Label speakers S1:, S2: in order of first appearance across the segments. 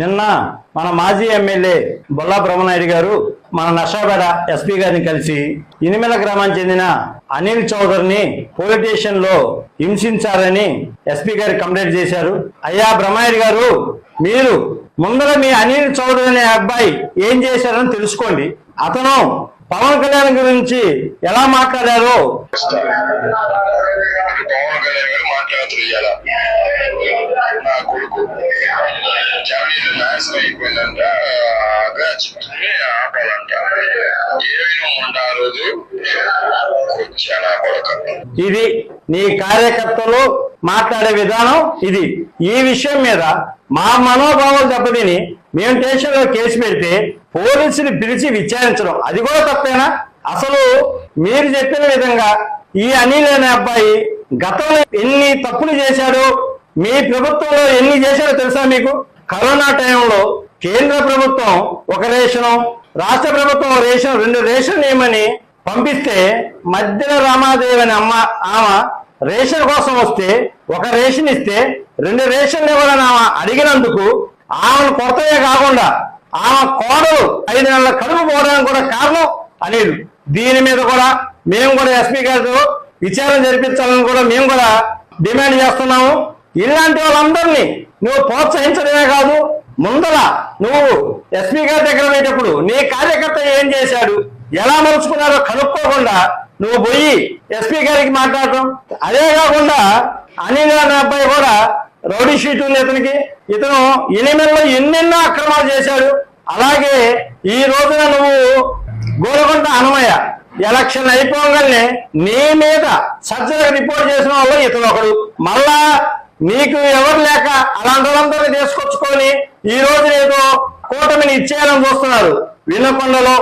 S1: నిన్న మన మాజీ ఎమ్మెల్యే బొల్లా బ్రహ్మనాయుడు గారు మన నషాపేట ఎస్పీ గారిని కలిసి ఇనిమెల గ్రామానికి చెందిన అనిల్ చౌదరిని పోలీస్ స్టేషన్లో హింసించారని ఎస్పీ గారు కంప్లైంట్ చేశారు. అయ్యా బ్రహ్మనాయుడు గారు మీరు ముందర మీ అనిల్ చౌదరి అనే అబ్బాయి ఏం చేశారని తెలుసుకోండి. అతను పవన్ కళ్యాణ్ గురించి ఎలా మాట్లాడారో
S2: నా కొడుకు జర్నీలో అయిపోయిందంట అగ్రచిత్తుని ఆపాలంట ఏమైనా రోజు?
S1: ఇది నీ కార్యకర్తలు మాట్లాడే విధానం ఇది. ఈ విషయం మీద మా మనోభావాలు దెబ్బతిని మేము స్టేషన్లో కేసు పెడితే పోలీసులు పిలిచి విచారించడం. అది కూడా తప్పేనా? అసలు మీరు చెప్పిన విధంగా ఈ అనిల్ అనే అబ్బాయి గతంలో ఎన్ని తప్పులు చేశాడో మీ ప్రభుత్వంలో ఎన్ని చేశాడో తెలుసా మీకు? కరోనా టైంలో కేంద్ర ప్రభుత్వం ఒక రేషను రాష్ట్ర ప్రభుత్వం రేషన్ రెండు రేషన్ ఏమని పంపిస్తే మధ్యలో రామాదేవి అని అమ్మ ఆమె రేషన్ కోసం వస్తే ఒక రేషన్ ఇస్తే రెండు రేషన్లు ఇవ్వాలని ఆమె అడిగినందుకు ఆమెను కొరతయే కాకుండా ఆమె కోడలు ఐదు నెలల కడుపు పోవడానికి కూడా కారణం అనిల్ దీని మీద కూడా మేము కూడా ఎస్పీ గారితో విచారణ జరిపించాలని కూడా మేము కూడా డిమాండ్ చేస్తున్నాము. ఇలాంటి వాళ్ళందరినీ నువ్వు ప్రోత్సహించడమే కాదు ముందర నువ్వు ఎస్పీ గారి దగ్గర పోయేటప్పుడు నీ కార్యకర్త ఏం చేశాడు ఎలా మలుచుకున్నారో కనుక్కోకుండా నువ్వు పోయి ఎస్పీ గారికి మాట్లాడటం. అదే కాకుండా అనిల్ అనే అబ్బాయి కూడా రౌడీ షీట్ ఉంది ఇతనికి ఇతను ఎనిమిదిలో ఎన్నెన్నో అక్రమాలు చేశాడు. అలాగే ఈ రోజున నువ్వు గోలకొండ అనమయ్య ఎలక్షన్ అయిపోగానే నీ మీద సర్జరీ రిపోర్ట్ చేసిన వాళ్ళు ఇతను ఒకడు మళ్ళా నీకు ఎవరు లేక అలాంటి వాళ్ళందరినీ తీసుకొచ్చుకొని ఈ రోజు ఏదో కూటమిని ఇచ్చేయాలని చూస్తున్నారు. వినకొండలో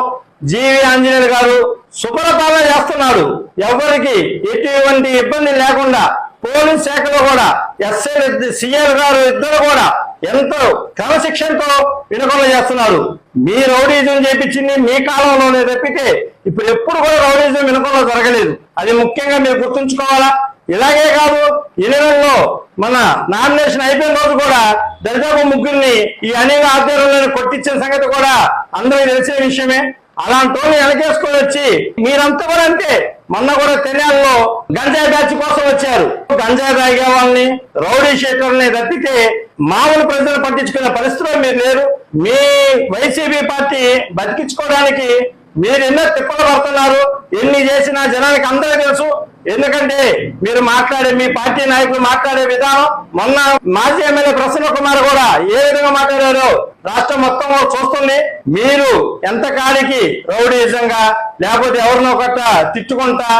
S1: జీవి ఆంజనేయులు గారు సుపరపాలన చేస్తున్నాడు. ఎవరికి ఎటువంటి ఇబ్బంది లేకుండా పోలీస్ శాఖలో కూడా ఎస్ఐ సిఎల్ గారు ఇద్దరు కూడా ఎంతో క్రమశిక్షణతో వినకొండ చేస్తున్నారు. మీ రౌడీజం చేపించింది మీ కాలంలోనే తప్పితే ఇప్పుడు ఎప్పుడు కూడా రౌడీజం వినకొండ జరగలేదు. అది ముఖ్యంగా మీరు గుర్తుంచుకోవాలా? ఇలాగే కాదు ఈ మన నామినేషన్ అయిపోయిన రోజు కూడా దరిదాపు ముగ్గురిని ఈ అనేక ఆధ్వర్యంలో కొట్టించిన సంగతి కూడా అందరికీ తెలిసిన విషయమే. అలాంటి వాళ్ళు వెనకేసుకొని వచ్చి మీరంతా కూడా అంతే. మొన్న కూడా తెనాల్లో గంజాయి బ్యాచ్ కోసం వచ్చారు. గంజాయి తాగే వాళ్ళని రౌడీ షీటర్ని తప్పితే మామూలు ప్రజలు పట్టించుకునే పరిస్థితిలో మీరు లేరు. మీ వైసీపీ పార్టీ బతికించుకోవడానికి మీరు ఎన్నో తిప్పలు పడుతున్నారు. ఎన్ని చేసినా జనానికి అందరూ తెలుసు. ఎందుకంటే మీరు మాట్లాడే మీ పార్టీ నాయకులు మాట్లాడే విధానం మొన్న మాజీ ఎమ్మెల్యే ప్రసన్న కుమార్ కూడా ఏ విధంగా మాట్లాడారో రాష్ట్రం మొత్తం చూస్తుంది. మీరు ఎంత కాడికి రౌడీజంగా లేకపోతే ఎవరినో ఒకట తిట్టుకుంటా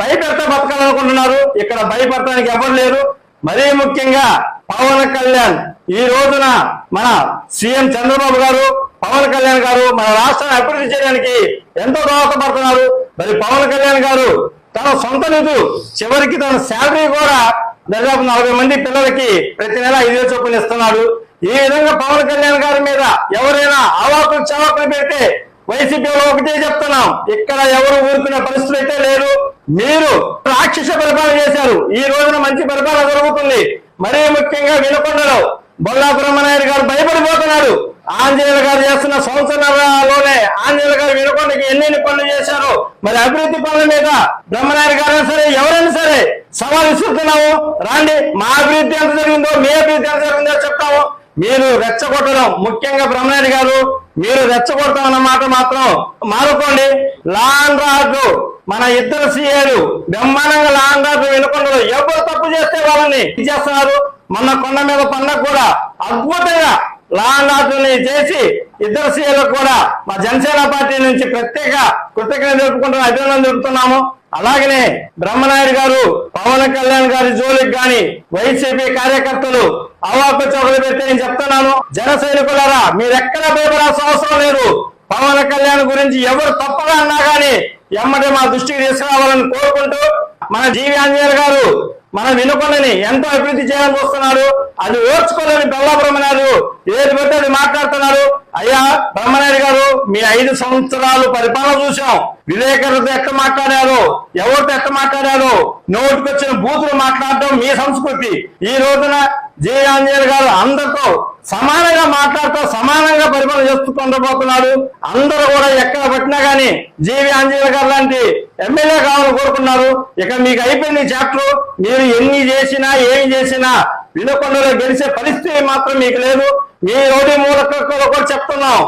S1: భయపెడతా బతకాలనుకుంటున్నారు. ఇక్కడ భయపడటానికి ఎవరు లేరు. మరీ ముఖ్యంగా పవన్ కళ్యాణ్ ఈ రోజున మన సీఎం చంద్రబాబు గారు పవన్ కళ్యాణ్ గారు మన రాష్ట్రాన్ని అభివృద్ధి చేయడానికి ఎంతో దోహదపడుతున్నారు. మరి పవన్ కళ్యాణ్ గారు తన సొంత నిధులు. చివరికి తన శాలరీ కూడా దాదాపు నలభై మంది పిల్లలకి ప్రతి నెల ఐదు చొప్పున ఇస్తున్నాడు. ఈ విధంగా పవన్ కళ్యాణ్ గారి మీద ఎవరైనా అవాకులు చవాకులు పెడితే వైసీపీలో ఒకటే చెప్తున్నాం. ఇక్కడ ఎవరు ఊరుకునే పరిస్థితి అయితే లేరు మీరు రాక్షస పరిపాలన చేశారు. ఈ రోజున మంచి పరిపాలన జరుగుతుంది. మరీ ముఖ్యంగా వినకొండలో బొల్లా బ్రహ్మనాయుడు గారు భయపడిపోతున్నారు. ఆంజనేయుల గారు చేస్తున్న సంవత్సరాలలోనే ఆంజనేయుల గారు వినకొండకి ఎన్నెన్ని పనులు చేశారు? మరి అభివృద్ధి పనుల మీద బ్రహ్మనాయుడు గారైనా సరే ఎవరైనా సరే సవాల్ విసురుతున్నాము. రాండి మా అభివృద్ధి ఎంత జరిగిందో మీ అభివృద్ధి ఎంత జరిగిందో చెప్తాము. మీరు రెచ్చగొట్టడం ముఖ్యంగా బ్రహ్మనాయుడు గారు మీరు రెచ్చగొడతామన్న మాట మాత్రం మారుకోండి లాంగ్ రాజు మన ఇద్దరు సీఏలు బ్రహ్మాండంగా లాంగ్ రాజు వినకుండా ఎవరు తప్పు చేస్తే వాళ్ళని చేస్తున్నారు? మొన్న కొండ మీద పండగ కూడా అద్భుతంగా లా అండ్ ఆర్డర్ని చేసి ఇద్దరు సీఎలకు కూడా మా జనసేన పార్టీ నుంచి ప్రత్యేక కృతజ్ఞత జరుపుకుంటున్న అభినందన జరుపుతున్నాము అలాగనే బ్రహ్మనాయుడు గారు పవన్ కళ్యాణ్ గారి జోలికి గాని వైసీపీ కార్యకర్తలు అవాకు చోకలు పెట్టి నేను చెప్తున్నాను. జన సైనికులారా మీరెక్కడ భయపడాల్సిన అవసరం లేదు. పవన్ కళ్యాణ్ గురించి ఎవరు తప్పగా అన్నా గానీ ఎమ్మటి మా దృష్టికి తీసుకురావాలని కోరుకుంటూ మన జీవి ఆంజనేయులు గారు మన వినుకొండని ఎంతో అభివృద్ధి చేయాలని చూస్తున్నారు అది ఓర్చుకోలేని బెల్లా బ్రహ్మనాయుడు. ఏది పెట్టి అది మాట్లాడుతున్నారు అయ్యా బ్రహ్మనాయుడు గారు మీ ఐదు సంవత్సరాలు పరిపాలన చూసాం విలేకరులతో ఎట్ట మాట్లాడారు? ఎవరితో ఎట్ట మాట్లాడారు? నోటికొచ్చిన బూతులు మాట్లాడడం మీ సంస్కృతి. ఈ రోజున జే ఆంజనేయులు గారు అందరితో సమానంగా మాట్లాడుతూ సమానంగా పరిపాలన చేస్తూ పొందబోతున్నాడు అందరూ కూడా ఎక్కడ పట్టినా కానీ జీవి అంజలి గారు లాంటి ఎమ్మెల్యే కావాలని కోరుకున్నారు. ఇక మీకు అయిపోయింది చాప్టర్. మీరు ఎన్ని చేసినా ఏం చేసినా వినుకొండలో గెలిచే పరిస్థితి మాత్రం మీకు లేదు. మీ రోడ్డు మూలకలు కూడా చెప్తున్నాం.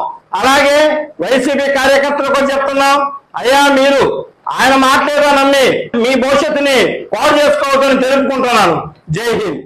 S1: అలాగే వైసీపీ కార్యకర్తలు కూడా చెప్తున్నాం. అయ్యా మీరు ఆయన మాట్లాడో నమ్మి మీ భవిష్యత్తుని పాడు చేసుకోవద్దని తెలుపుకుంటున్నాను. జై హింద్.